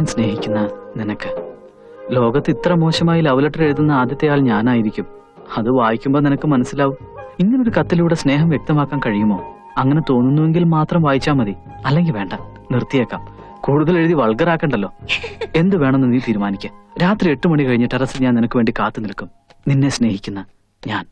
ഞാൻ സ്നേഹിക്കുന്ന നിനക്ക്. ലോകത്ത് ഇത്ര മോശമായി ലവ് ലെറ്റർ എഴുതുന്ന ആദ്യത്തെ ആൾ ഞാനായിരിക്കും. അത് വായിക്കുമ്പോൾ നിനക്ക് മനസ്സിലാവും. ഇങ്ങനൊരു കത്തിലൂടെ സ്നേഹം വ്യക്തമാക്കാൻ കഴിയുമോ? അങ്ങനെ തോന്നുന്നുവെങ്കിൽ മാത്രം വായിച്ചാൽ മതി. അല്ലെങ്കിൽ വേണ്ട. നിർത്തിയേക്കാം. കൂടുതൽ എഴുതി വൾഗറാക്കണ്ടല്ലോ എന്ത് വേണമെന്ന് നീ തീരുമാനിക്ക. രാത്രി എട്ട് മണി കഴിഞ്ഞ് ടെറസിൽ ഞാൻ നിനക്ക് വേണ്ടി കാത്തു നിൽക്കും. നിന്നെ സ്നേഹിക്കുന്ന ഞാൻ.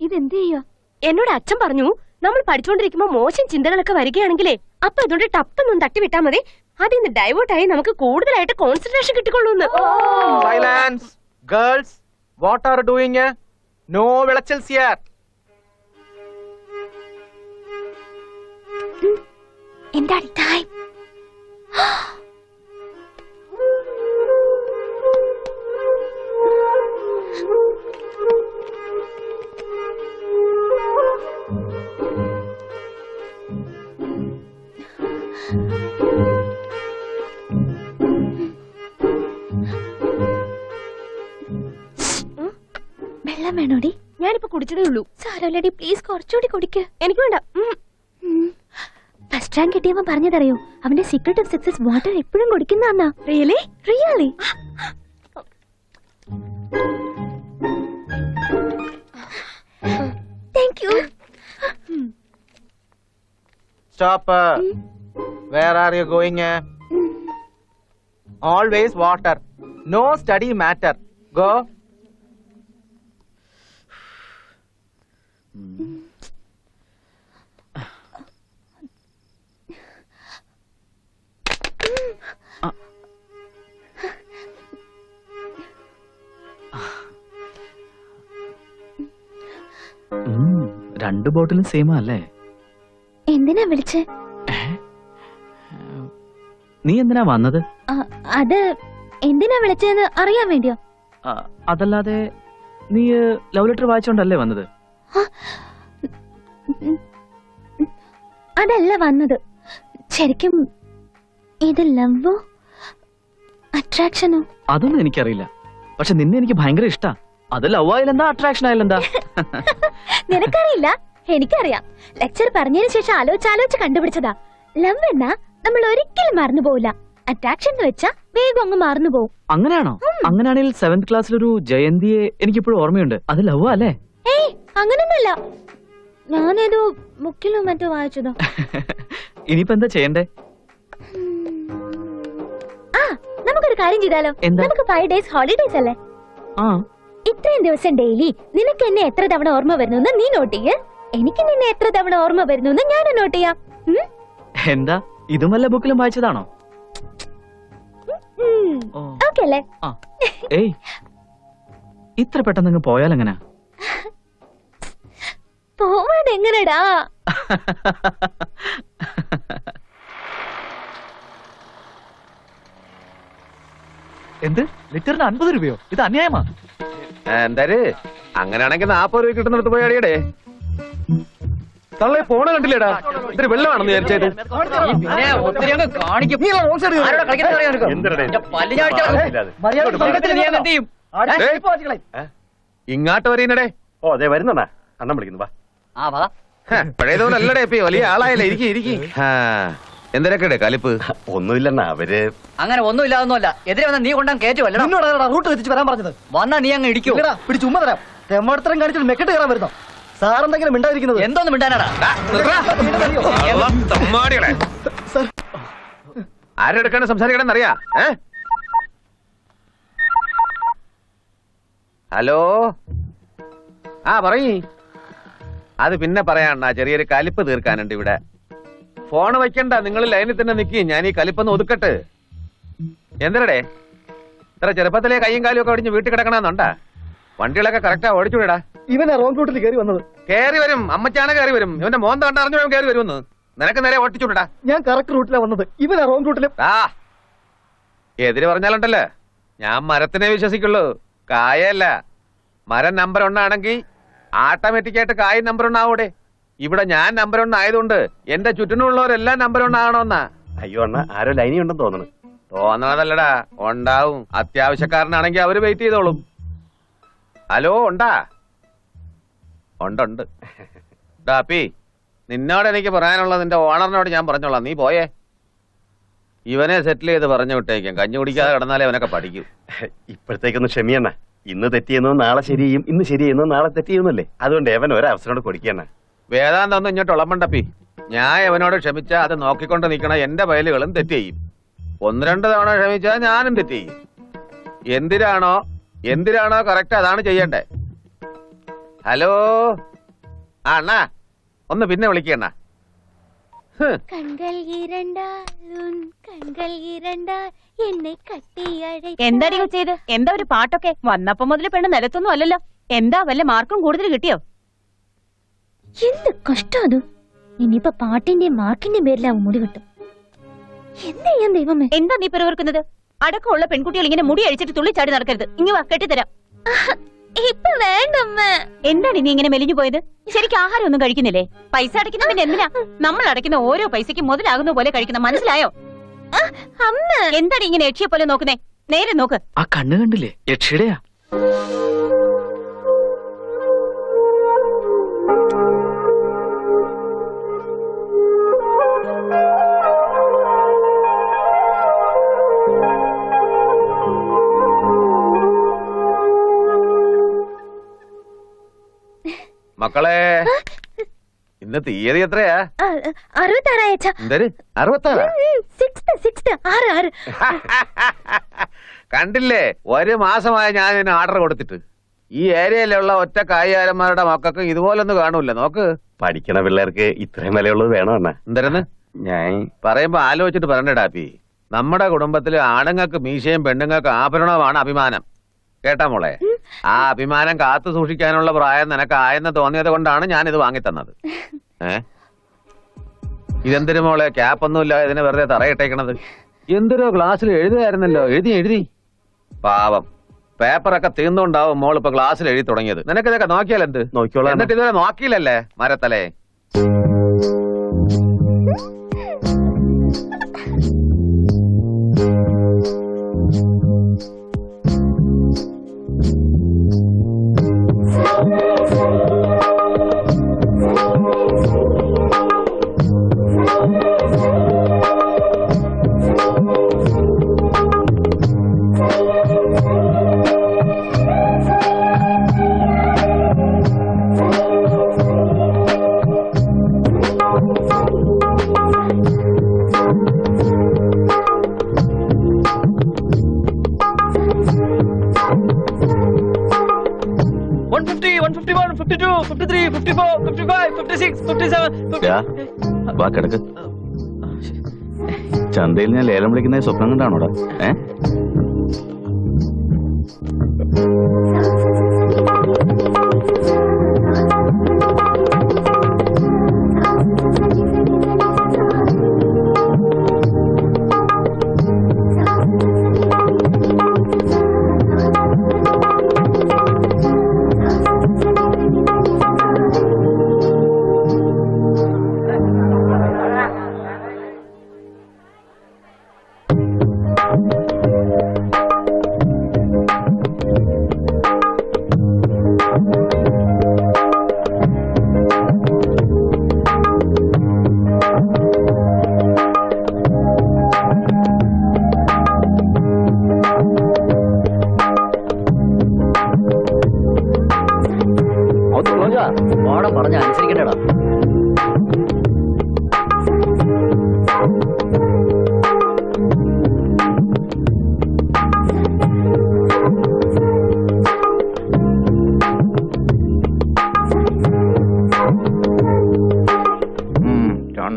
ഇതെന്ത് ചെയ്യോ? എന്നോട് അച്ഛൻ പറഞ്ഞു നമ്മൾ പഠിച്ചുകൊണ്ടിരിക്കുമ്പോ മോശം ചിന്തകളൊക്കെ വരികയാണെങ്കിലേ അപ്പൊ അതുകൊണ്ട് ടപ്പൊന്നും തട്ടിവിട്ടാ മതി. അതിൽ നിന്ന് ഡൈവേർട്ട് ആയി നമുക്ക് കൂടുതലായിട്ട് concentration കിട്ടിക്കൊള്ളൂന്ന്. Silence girls what are doing no എന്താണ് ടൈം വെള്ളം വേണോടി? ഞാനിപ്പോ കുടിച്ചതേ ഉള്ളൂ. സാരമില്ലടി പ്ലീസ് കുറച്ചുകൂടി കുടിക്ക്. എനിക്ക് വേണ്ട. ഫസ്റ്റ് റാങ്ക് കിട്ടിയവൻ പറഞ്ഞതറിയോ? അവന്റെ സീക്രട്ട് ഓഫ് സക്സസ് വാട്ടർ എപ്പോഴും കുടിക്കുന്നതാ really really thank you stop where are you going always water no study matter go രണ്ട് ബോട്ടിലും സെയിം അല്ലേ? എന്തിനാ വിളിച്ച? നീ എന്തിനാ വന്നത്? അത് എന്തിനാ വിളിച്ചതെന്ന് അറിയാൻ വേണ്ടിയോ? അതല്ലാതെ നീ ലവ് ലെറ്റർ വായിച്ചോണ്ടല്ലേ വന്നത്? അതല്ല വന്നത്. ശരിക്കും ഇത് ലവോ അട്രാക്ഷനോ? അതൊന്നും എനിക്കറിയില്ല. പക്ഷെ നിന്നെ എനിക്ക് ഭയങ്കര ഇഷ്ടാ. അത് ലവ് ആയാലെന്താ അട്രാക്ഷൻ ആയാലെന്താ നിനക്കറിയില്ല? എനിക്കറിയാം. ലെക്ചർ പറഞ്ഞതിന് ശേഷം ആലോചിച്ച് ആലോചിച്ച് കണ്ടുപിടിച്ചതാ. ലവ് എന്നാ നമ്മൾ ഒരിക്കലും മറന്നു പോവില്ല. അട്രാക്ഷൻ എന്ന് വെച്ചാ വേഗം അങ്ങ് മറന്നു പോവും. അങ്ങനെയാണോ അങ്ങനെയാണെങ്കിൽ സെവന്ത് ക്ലാസ്സിലൊരു ജയന്തിയെ എനിക്കിപ്പോഴും ഓർമ്മയുണ്ട്. അത് ലവ് അല്ലേ? ഏയ് അങ്ങനൊന്നുമല്ല. ഞാനേതോ ബുക്കിലോ മറ്റോ വായിച്ചതോ. ഇനിയിപ്പോ എന്താ ചെയ്യണ്ടേ? ആ നമുക്കൊരു കാര്യം ചെയ്താലോ. നമുക്ക് ഫൈവ് ഡേയ്സ് ഹോളിഡേയ്സ് അല്ലേ? ആ. ഇത്രയും ദിവസം ഡെയിലി നിനക്ക് എന്നെ എത്ര തവണ ഓർമ്മ വരുന്നു നീ നോട്ട് ചെയ്യ. എനിക്ക് നിന്നെ എത്ര തവണ ഓർമ്മ വരുന്നു ഞാൻ നോട്ട് ചെയ്യാം. എന്താ? ഇതുമല്ല വല്ല ബുക്കിലും വായിച്ചതാണോ. ഓക്കേ അല്ലേ? ഏയ്. ഇത്ര പെട്ടെന്ന് പോയാലെങ്ങനാ? പോവാൻ എങ്ങനെടാ? എന്ത്? ലിറ്ററിന് അൻപത് രൂപയോ? ഇത് അന്യായമാ. എന്തായാലും അങ്ങനെയാണെങ്കിൽ നാപ്പത് രൂപ കിട്ടുന്നിടത്ത് പോയി അടിയടേ. തള്ളെ പോണ കണ്ടില്ലേടാ? ഇത്തിരി വെള്ളമാണെന്ന് വിചാരിച്ചത്. ഇങ്ങാട്ട് വരീനടേ ഓ അതെ വരുന്നണ്ണാ അണ്ണൻ വിളിക്കുന്നു വാ. ആ വാ പഴയതുപോലെ അല്ലടേ ഇപ്പൊ വലിയ ആളായല്ലേ ഇരിക്കും ഇരിക്കും. എന്തിനൊക്കെ കലിപ്പ്? ഒന്നുമില്ലെന്നാ അവർ അങ്ങനെ ഒന്നുമില്ലാതൊന്നുമല്ല. എതിരെ വന്ന നീ കൊണ്ടാൻ കയറ്റുമല്ലോ റൂട്ട് തെറ്റിച്ച് വരാൻ പറഞ്ഞത്. വന്നാ നീ അങ്ങ് ഇടിക്കും? പിടിച്ച് ഉമ്മ തരാം തെമ്മടത്തരം കാണിച്ചിട്ട് മെക്കെട്ട് കയറാൻ വരുന്നോ? സാറെന്തെങ്കിലും മിണ്ടാതിരിക്കുന്നത്? എന്തോന്ന് മിണ്ടാനാടാ? ആരെടുക്കാണ് സംസാരിക്കണമെന്ന് അറിയാ ഹലോ? ആ പറയ്. അത് പിന്നെ പറയാണ്ട ചെറിയൊരു കലിപ്പ് തീർക്കാനുണ്ട് ഇവിടെ. ഫോൺ വെക്കണ്ട നിങ്ങൾ ലൈനിൽ തന്നെ നിൽക്കി ഞാൻ ഈ കലിപ്പൊന്ന് ഒതുക്കട്ടെ. എന്തിനടെ ഇത്ര ചെറുപ്പത്തിലെ കൈയും കാലും ഒക്കെ ഒടിഞ്ഞ് വീട്ടിൽ കിടക്കണമെന്നുണ്ടാ വണ്ടികളൊക്കെ കറക്റ്റാ ഓടിച്ചുവിടാ ഇവനെ റോങ് റൂട്ടിൽ കയറി വന്നത്. കയറി വരും അമ്മച്ചാണ് കയറി വരും. ഇവന്റെ മോൻ തണ്ട അറിഞ്ഞു കേറി വരുമെന്ന് നിനക്ക് നേരെ ഓട്ടിച്ചുവിടാ ഞാൻ കറക്റ്റ് റൂട്ടിലാ വന്നത്. ഇവനാ റോങ് റൂട്ടിൽ ആ എതിര് പറഞ്ഞാലുണ്ടല്ലേ. ഞാൻ മരത്തിനെ വിശ്വസിക്കുള്ളൂ. കായല്ല മരം നമ്പർ ഒന്നാണെങ്കിൽ ആട്ടോമാറ്റിക് ആയിട്ട് കായ നമ്പർ ഉണ്ടാവൂടെ ഇവിടെ ഞാൻ നമ്പർ ഒന്നായതുകൊണ്ട് എന്റെ ചുറ്റിനുള്ളവരെല്ലാം നമ്പർ ആണോന്നാ അയ്യോ അണ്ണ ആരോ ലൈനി ഉണ്ടെന്ന് തോന്നുന്നു തോന്നണതല്ലടാ ഉണ്ടാവും. അത്യാവശ്യക്കാരനാണെങ്കിൽ അവർ വെയിറ്റ് ചെയ്തോളും. ഹലോ ഉണ്ടാ? ഉണ്ടുണ്ട്. ഡാപ്പി നിന്നോട് എനിക്ക് പറയാനുള്ളത് നിന്റെ ഓണറിനോട് ഞാൻ പറഞ്ഞോളാം. നീ പോയേ. ഇവനെ സെറ്റിൽ ചെയ്ത് പറഞ്ഞു വിട്ടേക്കും. കഞ്ഞി കുടിക്കാതെ കിടന്നാലേ അവനൊക്കെ പഠിക്കൂ. ഇപ്പോഴത്തേക്കൊന്ന് ക്ഷമിയണ്ണ. ഇന്ന് തെറ്റിയെന്നോ നാളെ ശരിയും ഇന്ന് ശരിയെന്നോ നാളെ തെറ്റിയെന്നല്ലേ? അതുകൊണ്ട് എവൻ ഒരവസരം കൂടെ കൊടുക്കണ വേദാന്തം ഒന്നും ഇങ്ങോട്ട് ഉളമ്പണ്ടപ്പി ഞാൻ അവനോട് ക്ഷമിച്ചാ അത് നോക്കിക്കൊണ്ട് നിൽക്കണ എന്റെ വയലുകളും തെറ്റ് ചെയ്യും. ഒന്ന് രണ്ട് തവണ ക്ഷമിച്ചാൽ ഞാനും തെറ്റ് ചെയ്യും. എന്തിനാണോ എന്തിനാണോ കറക്റ്റ് അതാണ് ചെയ്യണ്ടേ. ഹലോ? ആ അണ്ണാ ഒന്ന് പിന്നെ വിളിക്കണ്ണ കൺകൾ ഇരണ്ടാൽ എന്താ ഒരു പാട്ടൊക്കെ? വന്നപ്പോ മുതൽ പെണ്ണ് നിലത്തൊന്നും അല്ലല്ലോ. എന്താ വല്ല മാർക്കും കൂടുതൽ കിട്ടിയോ? എന്ത് കഷ്ടം ഇനിയിപ്പോ പാട്ടിന്റെയും മാർക്കിന്റെയും പേരിലാവും മുടി കിട്ടും എന്താ ദൈവമേ? എന്താ നീ പെരുവർക്കുന്നത് അടക്കമുള്ള പെൺകുട്ടികൾ ഇങ്ങനെ മുടി അഴിച്ചിട്ട് തുള്ളിച്ചാടി നടക്കരുത്. ഇങ്ങ് കെട്ടിത്തരാം. ഇപ്പൊ വേണ്ടമ്മ. എന്താണ് നീ ഇങ്ങനെ മെലിഞ്ഞു പോയത്? ശരിക്കും ആഹാരം ഒന്നും കഴിക്കുന്നില്ലേ? പൈസ അടയ്ക്കുന്ന പിന്നെ എന്തിനാ? നമ്മൾ അടയ്ക്കുന്ന ഓരോ പൈസയ്ക്ക് മുതലാകുന്ന പോലെ കഴിക്കുന്ന മനസ്സിലായോ? അമ്മ. എന്താണ് ഇങ്ങനെ യക്ഷിയെ പോലെ നോക്കുന്നേ? നേരെ നോക്ക്. ആ കണ്ണ് കണ്ടില്ലേ? യക്ഷിയുടെയാ. മക്കളെ ഇന്ന് തീയതി എത്രയാ? അറുപത്താറായച്ച കണ്ടില്ലേ? ഒരു മാസമായ ഞാൻ ഇതിന് ഓർഡർ കൊടുത്തിട്ട്. ഈ ഏരിയയിലുള്ള ഒറ്റ കായികാരന്മാരുടെ മക്കൾക്ക് ഇതുപോലൊന്നും കാണൂല. നോക്ക്. പഠിക്കണ പിള്ളേർക്ക് ഇത്രയും വിലയുള്ളത് വേണോ അണ്ണ? എന്തായിരുന്നു ഞാൻ പറയുമ്പോ ആലോചിച്ചിട്ട് പറഞ്ഞിടാപ്പി നമ്മുടെ കുടുംബത്തിലെ ആണുങ്ങൾക്ക് മീശയും പെണ്ണുങ്ങൾക്ക് ആഭരണവുമാണ് അഭിമാനം. കേട്ടാ മോളെ? ആ അഭിമാനം കാത്തു സൂക്ഷിക്കാനുള്ള പ്രായം നിനക്ക് ആയെന്ന് തോന്നിയത് കൊണ്ടാണ് ഞാൻ ഇത് വാങ്ങിത്തന്നത്. ഏ? ഇതെന്തിനു മോളെ? ക്യാപ്പൊന്നുമില്ല ഇതിനെ വെറുതെ തറയിട്ടേക്കണത്. എന്തൊരു ക്ലാസ്സിൽ എഴുതുകയായിരുന്നല്ലോ? എഴുതി എഴുതി. പാവം. പേപ്പറൊക്കെ തീർന്നുണ്ടാവും മോൾ ഇപ്പൊ ക്ലാസ്സിൽ എഴുതി തുടങ്ങിയത്. നിനക്ക് ഇതൊക്കെ നോക്കിയാൽ എന്ത്? നോക്കിയോളാം എന്നിട്ട് ഇതുവരെ നോക്കിയില്ലല്ലേ മരത്തലേ? വാ ചന്തയിൽ ഞാൻ ലേലം വിളിക്കുന്ന സ്വപ്നം കണ്ടാണോടാ? ഏ?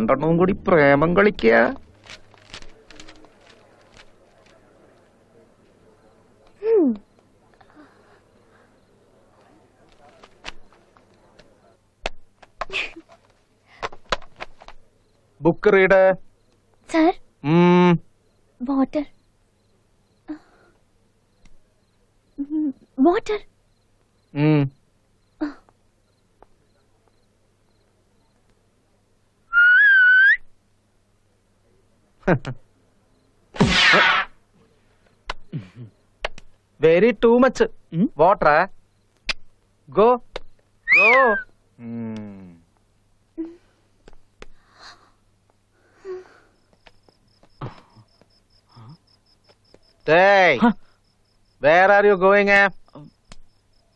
രണ്ടെണ്ണവും കൂടി പ്രേമം കളിക്കുക. Book read. Sir? Water. Water. Very too much water go go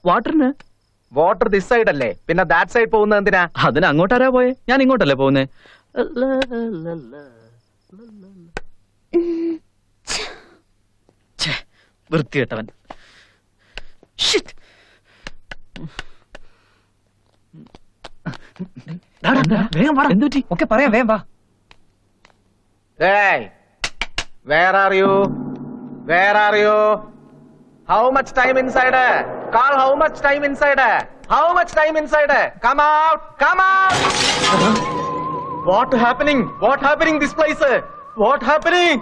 വാട്ടറിന് water this side അല്ലേ? പിന്നെ ദാറ്റ് സൈഡ് പോകുന്നത് എന്തിനാ? അതിന് അങ്ങോട്ടാരാ പോയെ? ഞാൻ ഇങ്ങോട്ടല്ലേ പോകുന്നേ? വൃത്തികെട്ടവൻ Shit. വേഗം വാടാ. എന്തുപറ്റി ഒക്കെ പറയാം വേഗം വാ Hey, where are you? Where are you? How much time inside? Call how much time inside? How much time inside? Come out! Come out! What happening what happening this place what happening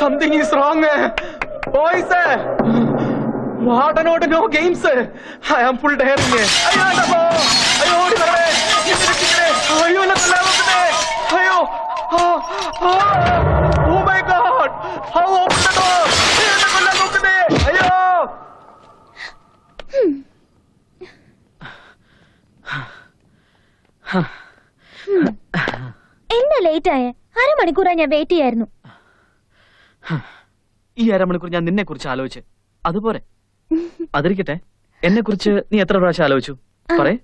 something is wrong boys what అనౌట్ no games I am full tiring అయ్యో డబ్బో అయ్యో ఓడి వరవే అయ్యో నా తలవకనే అయ్యో ఓ my god how open the door అయ్యో എന്നെ ലേറ്റ് ആയ അരമണിക്കൂറായി ഞാൻ വെയിറ്റ് ചെയ്യായിരുന്നു. ഈ അരമണിക്കൂർ ഞാൻ നിന്നെ കുറിച്ച് ആലോചിച്ച്. അതുപോലെ. അതിരിക്കട്ടെ. എന്നെ കുറിച്ച് നീ എത്ര പ്രാവശ്യം ആലോചിച്ചു? പറയേ.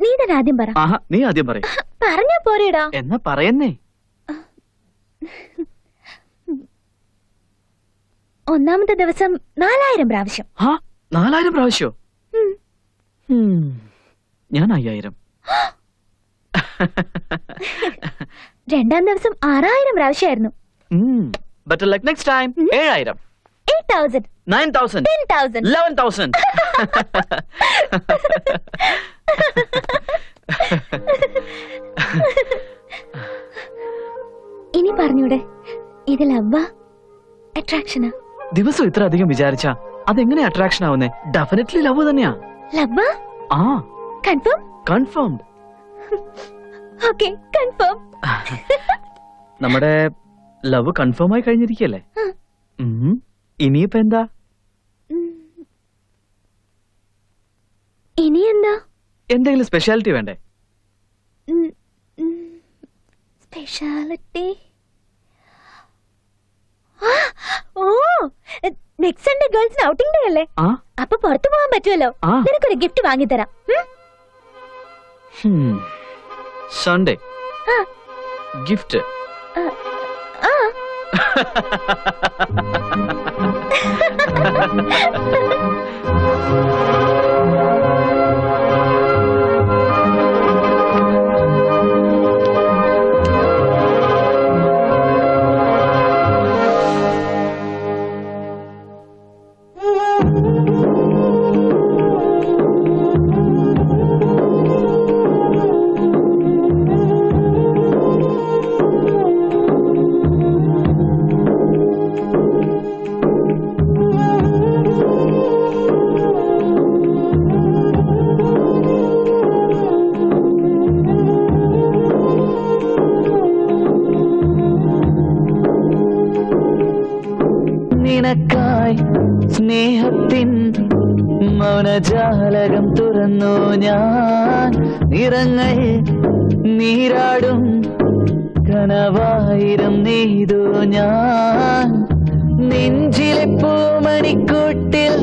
നീ തന്നെ ആദ്യം പറ. നീ ആദ്യം പറയ. പറഞ്ഞാ പോരേടാ. എന്നാ പറയുന്നേ. ഒന്നാമത്തെ ദിവസം നാലായിരം പ്രാവശ്യം. നാലായിരം പ്രാവശ്യോ. ഞാൻ അയ്യായിരം. രണ്ടാം ദിവസം ആറായിരം പ്രാവശ്യമായിരുന്നു. ഇനി പറഞ്ഞൂടെ ഇത് ലവ്വാ അട്രാക്ഷനാ ദിവസം ഇത്ര അധികം വിചാരിച്ച അതെങ്ങനെ അട്രാക്ഷൻ ആവുന്നേ? ഡെഫിനറ്റ്ലി ലവ് തന്നെയാ. ലവ്വാ ആ? കൺഫേം കൺഫേംഡ് ഓക്കേ കൺഫേം നമ്മുടെ ലവ് കൺഫേം ആയി കഴിഞ്ഞിരിക്കല്ലേ. ഇനിയിപ്പോ എന്താ? ഇനി എന്താ എന്തെങ്കിലും സ്പെഷ്യാലിറ്റി വേണ്ടേ? സ്പെഷ്യാലിറ്റി ഓ നെക്സ്റ്റ് സൺഡേ ഗേൾസിന് ഔട്ടിംഗ് ഡേ അല്ലേ അപ്പൊ പുറത്തു പോകാൻ പറ്റുമല്ലോ. നിനക്കൊരു ഗിഫ്റ്റ് വാങ്ങിത്തരാം. ഉം? സൺഡേ നിനക്കായി സ്നേഹത്തിൻ മൗനജാലകം തുറന്നു ഞാൻ. നിറങ്ങൾ നീരാടും കനവായിരം നെയ്തു ഞാൻ. നെഞ്ചിലെ പൂമണിക്കൂട്ടിൽ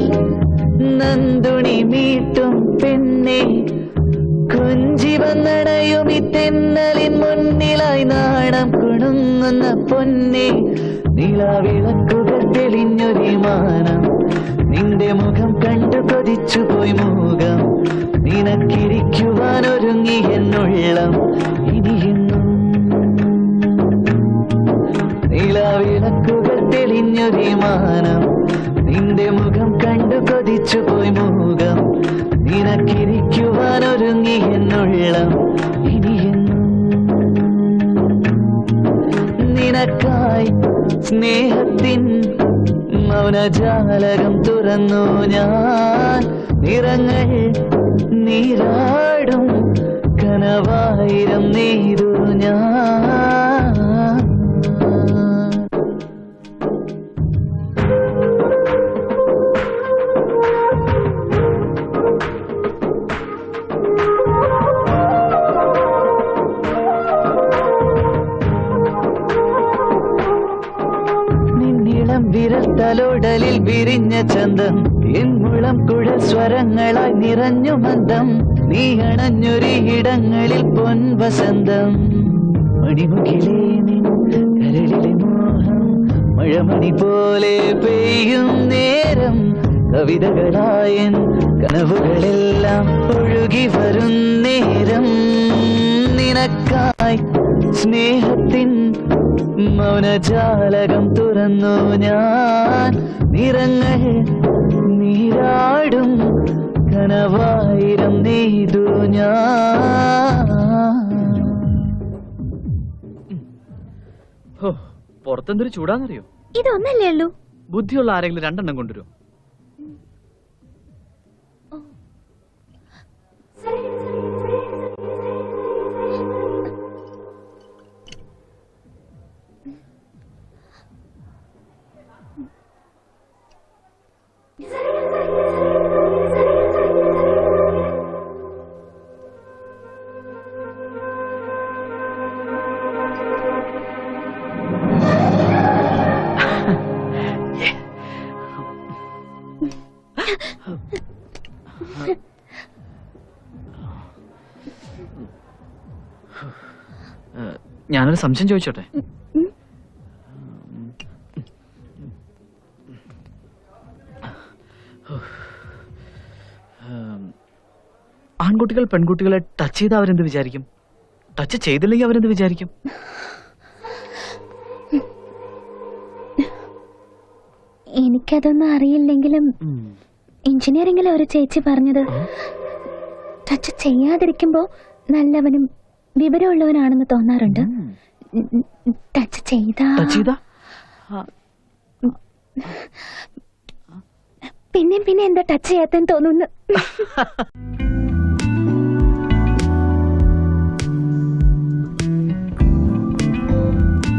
നന്ദുണി മീട്ടും പെണ്ണെ. കുഞ്ചിവന്നടയും ഈ തെന്നലിൻ മുന്നിലായി നാണം കുണുങ്ങുന്ന പൊന്നെ. നിലാവിളക്കുകൾ തെളിഞ്ഞൊരിമാനം നിന്റെ മുഖം കണ്ടു കൊതിച്ചു പോയി മുഖം നിനക്കിരിക്കുവാൻ ഒരുങ്ങി എന്നുള്ളം. ഇനിയെന്നും നിലവിളക്കുകൾ തെളിഞ്ഞൊരിമാനം നിന്റെ മുഖം കണ്ടു കൊതിച്ചു പോയി മുഖം നിനക്കിരിക്കുവാൻ ഒരുങ്ങി എന്നുള്ളം. ഇനിയെന്നും നിനക്കായി സ്നേഹത്തിൻ മൗനജാലകം തുറന്നു ഞാൻ. നിറങ്ങൾ നീരാടും കനവായിരം നീരു ഞാൻ. വിരിഞ്ഞ ചന്തം. എൻ മുളം കുഴൽ സ്വരങ്ങളായി നിറഞ്ഞു മന്ദം. നീ അണഞ്ഞൊരിടങ്ങളിൽ പൊൻവസന്തം മണിമുഖിലേ നീ കരളിലെ മോഹം. മഴമണി പോലെ പെയ്യും നേരം. കവിതകളായൻ കനവുകളെല്ലാം ഒഴുകി വരും നേരം. നിനക്കായി സ്നേഹത്തിൻ മൗനജാലകം തുറന്നു ഞാൻ. നിറങ്ങൾ നീരാടും കനവായിരം നെയ്തു ഞാൻ. ഹോ പുറത്തെന്തൊരു ചൂടാന്നറിയോ? ഇതൊന്നല്ലേ ഉള്ളൂ. ബുദ്ധിയുള്ള ആരെങ്കിലും രണ്ടെണ്ണം കൊണ്ടുവരും ഞാനൊരു സംശയം ചോദിച്ചോട്ടെ? ആൺകുട്ടികൾ പെൺകുട്ടികളെ ടച്ച് ചെയ്താൽ അവരെന്ത് വിചാരിക്കും? ടച്ച് ചെയ്തില്ലെങ്കിൽ അവരെന്ത് വിചാരിക്കും? എനിക്കതൊന്നും അറിയില്ലെങ്കിലും എഞ്ചിനീയറിംഗിലെ ഒരു ചേച്ചി പറഞ്ഞത് ടച്ച് ചെയ്യാതിരിക്കുമ്പോ നല്ലവനും വിവരമുള്ളവനാണെന്ന് തോന്നാറുണ്ട്. ടച്ച് ചെയ്താ. ടച്ച് ചെയ്താ? പിന്നെ പിന്നെ എന്താ ടച്ച് ചെയ്യാത്തെന്ന് തോന്നുന്നു.